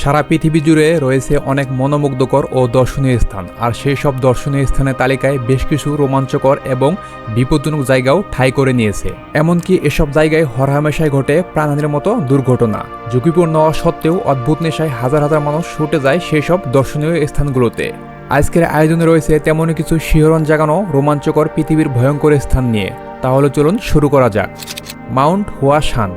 সারা পৃথিবী জুড়ে রয়েছে অনেক মনোমুগ্ধকর ও দর্শনীয় স্থান, আর সেই সব দর্শনীয় স্থানের তালিকায় বেশ কিছু রোমাঞ্চকর এবং বিপজ্জনক জায়গাও ঠাঁই করে নিয়েছে। এমনকি এসব জায়গায় হরহামেশায় ঘটে প্রাণহানির মতো দুর্ঘটনা। ঝুঁকিপূর্ণ সত্ত্বেও অদ্ভুত নেশায় হাজার হাজার মানুষ ছুটে যায় সেই সব দর্শনীয় স্থানগুলোতে। আজকের আয়োজনে রয়েছে তেমনই কিছু শিহরণ জাগানো রোমাঞ্চকর পৃথিবীর ভয়ঙ্কর স্থান নিয়ে। তাহলে চলুন শুরু করা যাক। Mount Huashan.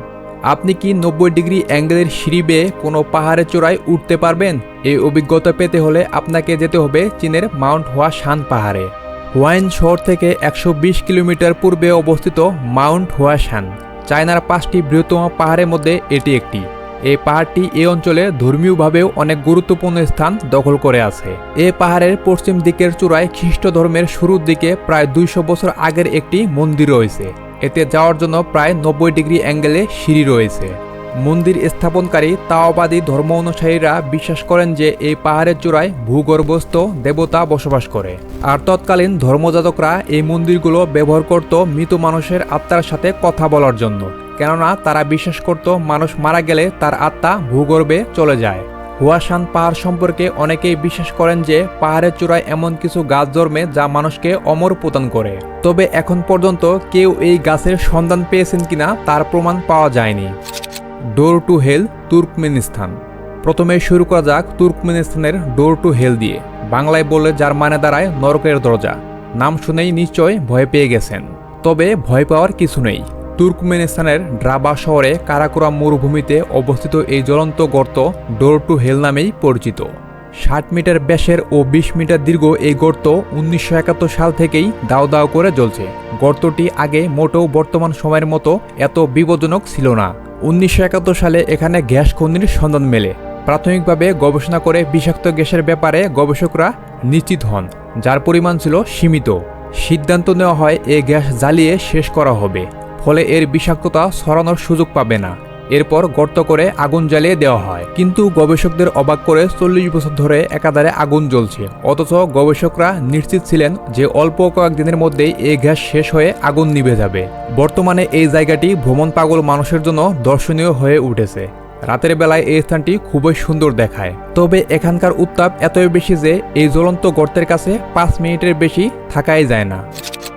আপনি কি নব্বই ডিগ্রি অ্যাঙ্গেলের সিঁড়ি বেয়ে কোনো পাহাড়ের চূড়ায় উঠতে পারবেন? এই অভিজ্ঞতা পেতে হলে আপনাকে যেতে হবে চীনের মাউন্ট হুয়া শান পাহাড়ে। হুয়াইন শহর থেকে একশো বিশ কিলোমিটার পূর্বে অবস্থিত মাউন্ট হুয়া শান চায়নার পাঁচটি বৃহত্তম পাহাড়ের মধ্যে এটি একটি। এই পাহাড়টি এ অঞ্চলে ধর্মীয়ভাবেও অনেক গুরুত্বপূর্ণ স্থান দখল করে আছে। এ পাহাড়ের পশ্চিম দিকের চূড়ায় খ্রিস্ট ধর্মের শুরুর দিকে প্রায় দুইশো বছর আগের একটি মন্দির রয়েছে। এতে যাওয়ার জন্য প্রায় নব্বই ডিগ্রি অ্যাঙ্গেলে সিঁড়ি রয়েছে। মন্দির স্থাপনকারী তাওবাদী ধর্ম অনুসারীরা বিশ্বাস করেন যে এই পাহাড়ের চূড়ায় ভূগর্ভস্থ দেবতা বসবাস করে। আর তৎকালীন ধর্মযাজকরা এই মন্দিরগুলো ব্যবহার করত মৃত মানুষের আত্মার সাথে কথা বলার জন্য। কেননা তারা বিশ্বাস করত মানুষ মারা গেলে তার আত্মা ভূগর্ভে চলে যায়। হুয়াশান পাহাড় সম্পর্কে অনেকেই বিশ্বাস করেন যে পাহাড়ের চূড়ায় এমন কিছু গাছ জন্মে যা মানুষকে অমর প্রদান করে। তবে এখন পর্যন্ত কেউ এই গাছের সন্ধান পেয়েছেন কিনা তার প্রমাণ পাওয়া যায়নি। Door to hell, Turkmenistan. প্রথমে শুরু করা যাক তুর্কমেনিস্তানের ডোর টু হেল দিয়ে। বাংলায় বললে যার মানে দাঁড়ায় নরকের দরজা। নাম শুনেই নিশ্চয় ভয় পেয়ে গেছেন। তবে ভয় পাওয়ার কিছু নেই। তুর্কমেনিস্তানের ড্রাবা শহরে কারাকোরাম মরুভূমিতে অবস্থিত এই জ্বলন্ত গর্ত ডোর টু হেল নামেই পরিচিত। ষাট মিটার ব্যাসের ও বিশ মিটার দীর্ঘ এই গর্ত উনিশশো একাত্তর সাল থেকেই দাও দাও করে জ্বলছে। গর্তটি আগে মোটেও বর্তমান সময়ের মতো এত বিপজ্জনক ছিল না। উনিশশো একাত্তর সালে এখানে গ্যাস খনির সন্ধান মেলে। প্রাথমিকভাবে গবেষণা করে বিষাক্ত গ্যাসের ব্যাপারে গবেষকরা নিশ্চিত হন, যার পরিমাণ ছিল সীমিত। সিদ্ধান্ত নেওয়া হয়, এ গ্যাস জ্বালিয়ে শেষ করা হবে। ফলে এর বিষাক্ততা ছড়ানোর সুযোগ পাবে না। এরপর গর্ত করে আগুন জ্বালিয়ে দেওয়া হয়। কিন্তু গবেষকদের অবাক করে চল্লিশ বছর ধরে একাধারে আগুন জ্বলছে। অথচ গবেষকরা নিশ্চিত ছিলেন যে অল্প কয়েকদিনের মধ্যেই এই গ্যাস শেষ হয়ে আগুন নিভে যাবে। বর্তমানে এই জায়গাটি ভ্রমণ পাগল মানুষের জন্য দর্শনীয় হয়ে উঠেছে। রাতের বেলায় এই স্থানটি খুবই সুন্দর দেখায়। তবে এখানকার উত্তাপ এতই বেশি যে এই জ্বলন্ত গর্তের কাছে পাঁচ মিনিটের বেশি থাকাই যায় না।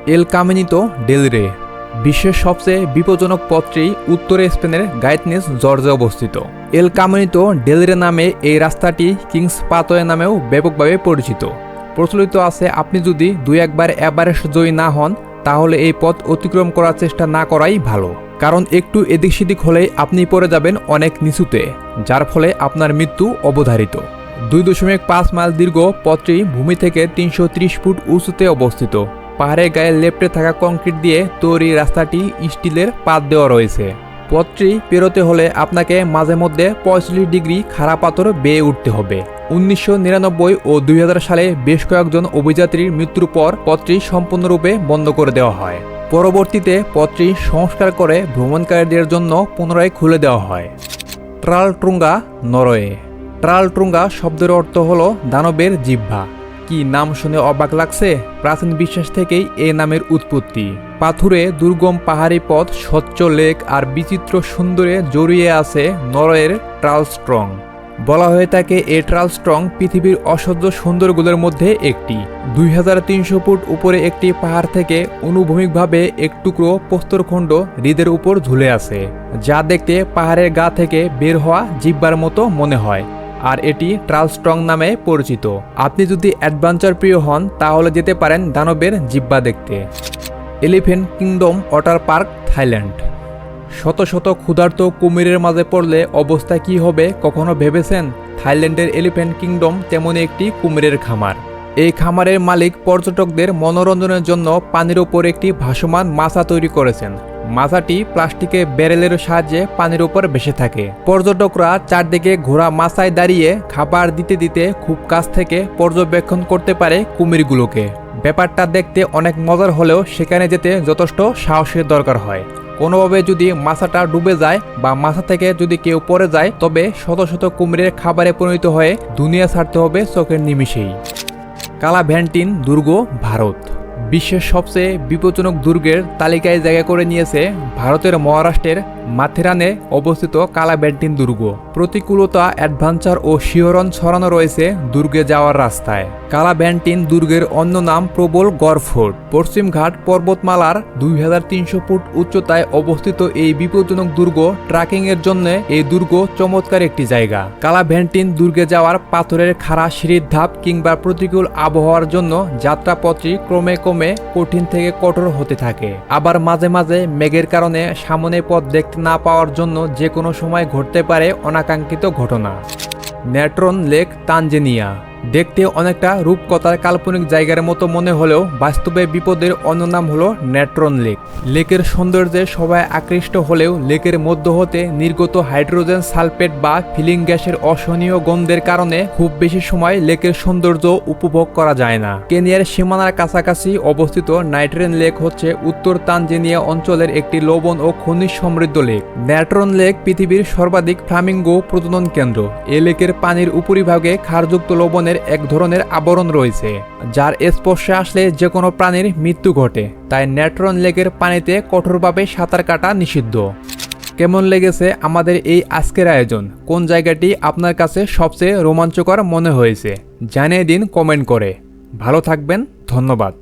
এল কামিনিতো ডেলরে বিশ্বের সবচেয়ে বিপজ্জনক পথটি উত্তরে স্পেনের গাইটনেস জর্জে অবস্থিত। এল কামিনিতো ডেলরে নামে এই রাস্তাটি কিংস পাতোয়ে নামেও ব্যাপকভাবে পরিচিত। প্রচলিত আছে, আপনি যদি দুই একবার এভারেস্ট জয়ী না হন, তাহলে এই পথ অতিক্রম করার চেষ্টা না করাই ভালো। কারণ একটু এদিক সেদিক হলেই আপনি পড়ে যাবেন অনেক নিচুতে, যার ফলে আপনার মৃত্যু অবধারিত। দুই দশমিক পাঁচ মাইল দীর্ঘ পথটি ভূমি থেকে তিনশো ত্রিশ ফুট উঁচুতে অবস্থিত। পাহাড়ের গায়ে লেপটে থাকা কংক্রিট দিয়ে তৈরি রাস্তাটি স্টিলের পাত দেওয়া রয়েছে। পথটি পেরোতে হলে আপনাকে মাঝে মধ্যে পঁয়তাল্লিশ ডিগ্রি খাড়া পাথর বেয়ে উঠতে হবে। উনিশশো নিরানব্বই ও দুই হাজার সালে বেশ কয়েকজন অভিযাত্রীর মৃত্যুর পর পথটি সম্পূর্ণরূপে বন্ধ করে দেওয়া হয়। পরবর্তীতে পথটি সংস্কার করে ভ্রমণকারীদের জন্য পুনরায় খুলে দেওয়া হয়। ট্রালট্রুঙ্গা নরওয়ে। ট্রালট্রুঙ্গা শব্দের অর্থ হল দানবের জিহ্বা। কি নাম শুনে অবাক লাগছে? প্রাচীন বিশ্বাস থেকেই এ নামের উৎপত্তি। পাথুরে দুর্গম পাহাড়ি পথ, স্বচ্ছ লেক আর বিচিত্র সুন্দরে জড়িয়ে আছে নরওয়ের ট্রালস্ট্রং। বলা হয়ে থাকে এ ট্রালস্ট্রং পৃথিবীর অসহ্য সুন্দরগুলোর মধ্যে একটি। দুই হাজার তিনশো ফুট উপরে একটি পাহাড় থেকে অনুভূমিকভাবে এক টুকরো প্রস্তরখণ্ড হৃদের উপর ঝুলে আছে, যা দেখতে পাহাড়ের গা থেকে বের হওয়া জিব্বার মতো মনে হয়। আর এটি ট্রালস্ট্রং নামে পরিচিত। আপনি যদি অ্যাডভেঞ্চার প্রিয় হন, তাহলে যেতে পারেন দানবের জিব্বা দেখতে। Elephant kingdom water park, Thailand. শত শত ক্ষুধার্ত কুমিরের মাঝে পড়লে অবস্থা কি হবে কখনো ভেবেছেন? থাইল্যান্ডের এলিফ্যান্ট কিংডম তেমনই একটি কুমিরের খামার। এই খামারের মালিক পর্যটকদের মনোরঞ্জনের জন্য পানির ওপর একটি ভাসমান মাছা তৈরি করেছেন। মাছাটি প্লাস্টিকের ব্যারেলের সাহায্যে পানির উপর ভেসে থাকে। পর্যটকরা চারদিকে ঘোড়া মাছায় দাঁড়িয়ে খাবার দিতে দিতে খুব কাছ থেকে পর্যবেক্ষণ করতে পারে কুমিরগুলোকে। ব্যাপারটা দেখতে অনেক মজার হলেও সেখানে যেতে যথেষ্ট সাহসের দরকার হয়। কোনোভাবে যদি মাছাটা ডুবে যায় বা মাছা থেকে যদি কেউ পড়ে যায়, তবে শত শত কুমিরের খাবারে পরিণত হয়ে দুনিয়া ছাড়তে হবে চোখের নিমিষেই। কালা ভ্যান্টিন দুর্গ, ভারত। বিশ্বের সবচেয়ে বিপজ্জনক দুর্গের তালিকায় জায়গা করে নিয়েছে ভারতের মহারাষ্ট্রের মাথেরানে অবস্থিত কালাবেন্টিন দুর্গ। প্রতিকূলতা, অ্যাডভেঞ্চার ও শিহরণ ছড়ানো রয়েছে দুর্গে যাওয়ার রাস্তায়। কালাব্যান্টিন দুর্গের অন্য নাম প্রবল গড়ফোর্ট পশ্চিমঘাট পর্বতমালার দুই হাজার তিনশো ফুট উচ্চতায় অবস্থিত এই বিপজ্জনক দুর্গ ট্রাকিং এর জন্য এই দুর্গ চমৎকার একটি জায়গা। কালাভেন্টিন দুর্গে যাওয়ার পাথরের খাড়া সিঁড়ির ধাপ কিংবা প্রতিকূল আবহাওয়ার জন্য যাত্রাপথটি ক্রমে ক্রমে কঠিন থেকে কঠোর হতে থাকে। আবার মাঝে মাঝে মেঘের কারণে সামনে পথ দেখতে না পাওয়ার জন্য যে কোনো সময় ঘটতে পারে অনাকাঙ্ক্ষিত ঘটনা। Natron lake Tanzania. দেখতে অনেকটা রূপকথার কাল্পনিক জায়গার মতো মনে হলেও বাস্তবে বিপদের অন্য নাম হলো ন্যাট্রন লেক। লেকের সৌন্দর্যে সবাই আকৃষ্ট হলেও লেকের মধ্য হতে নির্গত হাইড্রোজেন সালফেট বা ফিলিং গ্যাসের অসহনীয় গন্ধের কারণে খুব বেশি সময় লেকের সৌন্দর্য উপভোগ করা যায় না। কেনিয়ার সীমানার কাছাকাছি অবস্থিত নাইট্রেন লেক হচ্ছে উত্তর তানজেনিয়া অঞ্চলের একটি লবণ ও খনিজ সমৃদ্ধ লেক। ন্যাট্রন লেক পৃথিবীর সর্বাধিক ফ্লামিঙ্গো প্রজনন কেন্দ্র। এ লেকের পানির উপরিভাগে ক্ষারযুক্ত লবণের এক ধরনের আবরণ রয়েছে, যার স্পর্শে আসলে যে কোনো প্রাণীর মৃত্যু ঘটে। তাই ন্যাট্রন লেকের পানিতে কঠোরভাবে সাঁতার কাটা নিষিদ্ধ। কেমন লেগেছে আমাদের এই আজকের আয়োজন? কোন জায়গাটি আপনার কাছে সবচেয়ে রোমাঞ্চকর মনে হয়েছে? জানিয়ে দিন কমেন্ট করে। ভালো থাকবেন, ধন্যবাদ।